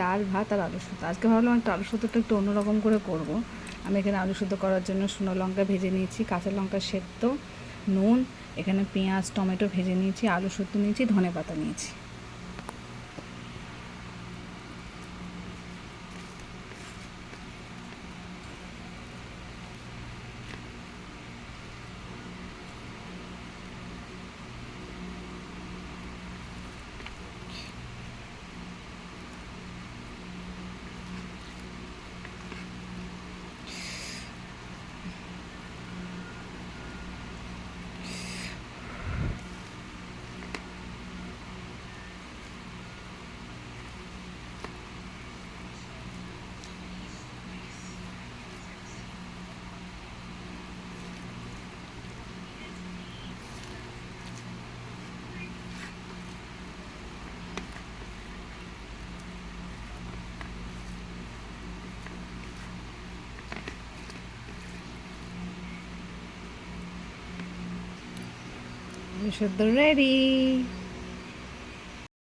ডাল, ভাত আর আলু সুতো আজকে ভাবলাম একটা আলু সুতোটা একটু অন্যরকম করে করব। আমি এখানে আলু সুতো করার জন্য শুকনো লঙ্কা ভেজে নিয়েছি, কাঁচা লঙ্কা সেদ্ধ, নুন, এখানে পেঁয়াজ, টমেটো ভেজে নিয়েছি, আলু সুতো নিয়েছি ধনে পাতা নিয়েছি। আলু সুতো রেডি